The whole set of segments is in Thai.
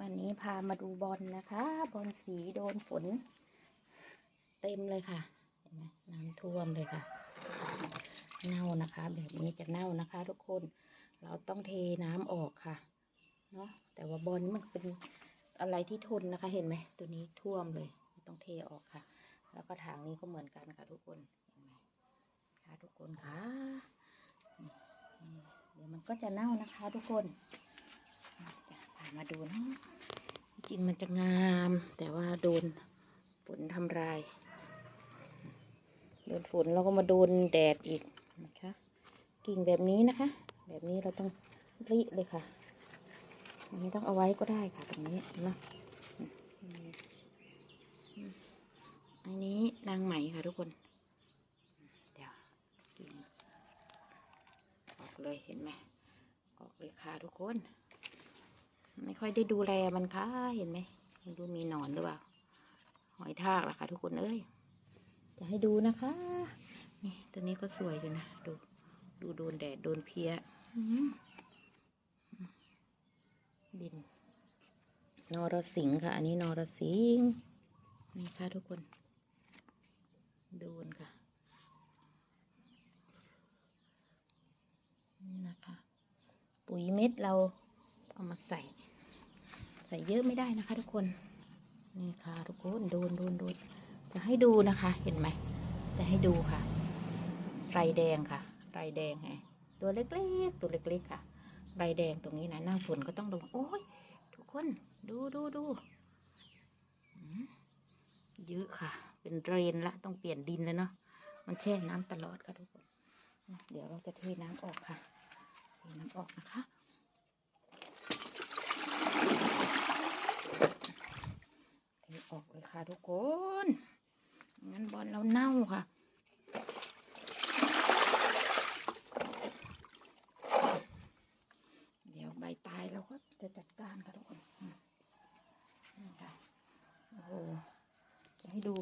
วันนี้พามาดูบอลนะคะ บอลสีโดนฝน เต็มเลยค่ะ เห็นไหมน้ำท่วมเลยค่ะ เน่านะคะ แบบนี้จะเน่านะคะ ทุกคน เราต้องเทน้ำออกค่ะ เนาะแต่ว่าบอลมันเป็นอะไรที่ทนนะคะ เห็นไหมตัวนี้ท่วมเลยต้องเทออกค่ะ แล้วก็ทางนี้ก็เหมือนกันค่ะ ทุกคนเห็นไหมค่ะทุกคนค่ะนี่นี่เดี๋ยวมันก็จะเน่านะคะ ทุกคน มาดูเนาะจริงมันจะงาม แต่ว่าโดนฝนทำลาย โดนฝนแล้วก็มาโดนแดดอีกนะคะ กิ่งแบบนี้นะคะ แบบนี้เราต้องริเลยค่ะอันนี้ต้องเอาไว้ก็ได้ค่ะตรงนี้เนาะอืมอืมอันนี้นางไหมค่ะทุกคน เดี๋ยวกิ่งออกเลยเห็นไหมออกเลยค่ะทุกคน ไม่ค่อยได้ดูแลมันค่ะ เห็นไหมไม่รู้มีหนอนหรือเปล่า หอยทากล่ะค่ะทุกคนเอ้ย จะให้ดูนะคะ นี่ตัวนี้ก็สวยอยู่นะ ดู ดูโดนแดดโดนเพี้ยอื้อหือดินนรสิงห์ค่ะ อันนี้นรสิงห์นี่ค่ะทุกคน โดนค่ะ นี่นะคะ ปุ๋ยเม็ดเรา เอามาใส่ ใส่เยอะไม่ได้นะคะ ทุกคน นี่ค่ะ ทุกคนโดนโดนโดนจะให้ดูนะคะ เห็นไหม จะให้ดูค่ะ ไรแดงค่ะ ไรแดงไงตัวเล็กๆ ตัวเล็กๆค่ะ ไรแดงตรงนี้นะหน้าฝนก็ต้องดูโอ้ยทุกคนดูดูดูเยอะค่ะ เป็นเรนละต้องเปลี่ยนดินแล้วเนาะมันแช่น้ำตลอดค่ะทุกคน เดี๋ยวเราจะเทน้ำออกค่ะ เทน้ำออกนะคะ เทออกเลย ค่ะทุกคน งั้นบอลเราเน่าค่ะ เดี๋ยวใบตายเราก็จะจัดการค่ะทุกคนนี่ค่ะโอ้โหจะให้ดู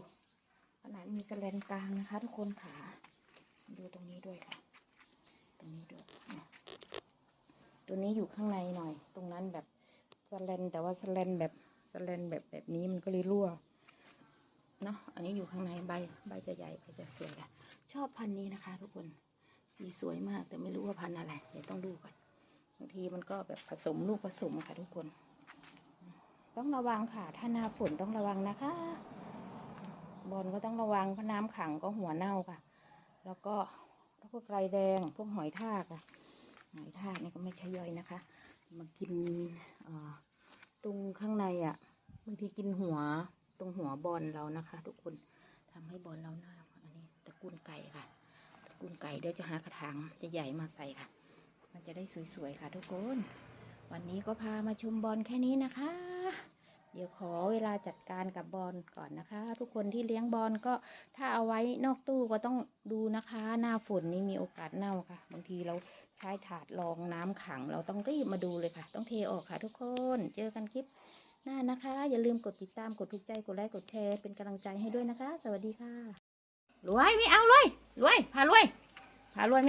ขนาดมีสแลนกลางนะคะ ทุกคนขาดูตรงนี้ด้วยค่ะ ตรงนี้ด้วยตัวนี้อยู่ข้างในหน่อย ตรงนั้นแบบสแลนแต่ว่าสแลนแบบสแลนแบบแบบนี้มันก็เลยรั่ว เนาะอันนี้อยู่ข้างในใบใบจะใหญ่ใบจะสวยค่ะชอบพันธุ์นี้นะคะ ทุกคนสีสวยมากแต่ไม่รู้ว่าพันธุ์อะไร เดี๋ยวต้องดูก่อนบางทีมันก็แบบผสมลูกผสมค่ะทุกคน ต้องระวังค่ะ ถ้าหน้าฝนต้องระวังนะคะ บอลก็ต้องระวังเพราะน้ำขังก็หัวเน่าค่ะ แล้วก็พวกไรแดงพวกหอยทากอะหอยทากนี่ก็ไม่ใช่ย่อยนะคะ มากินตรงข้างในอะบางทีกินหัว ตรงหัวบอลเรานะคะ ทุกคนทำให้บอลเราเน่าอันนี้ตระกูลไก่ค่ะ ตระกูลไก่เดี๋ยวจะหากระถางจะใหญ่มาใส่ค่ะ มันจะได้สวยๆค่ะ ทุกคน วันนี้ก็พามาชมบอลแค่นี้นะคะ เดี๋ยวขอเวลาจัดการกับบอลก่อนนะคะ ทุกคนที่เลี้ยงบอลก็ถ้าเอาไว้นอกตู้ก็ต้องดูนะคะ หน้าฝนนี่มีโอกาสเน่าค่ะ บางทีเราใช้ถาดรองน้ำขัง เราต้องรีบมาดูเลยค่ะ ต้องเทออกค่ะ ทุกคน เจอกันคลิป หน้านะคะ อย่าลืมกดติดตามกดถูกใจกดไลค์กดแชร์เป็นกำลังใจให้ด้วยนะคะ สวัสดีค่ะรวยไม่เอารวยรวยพารวยพารวยไม่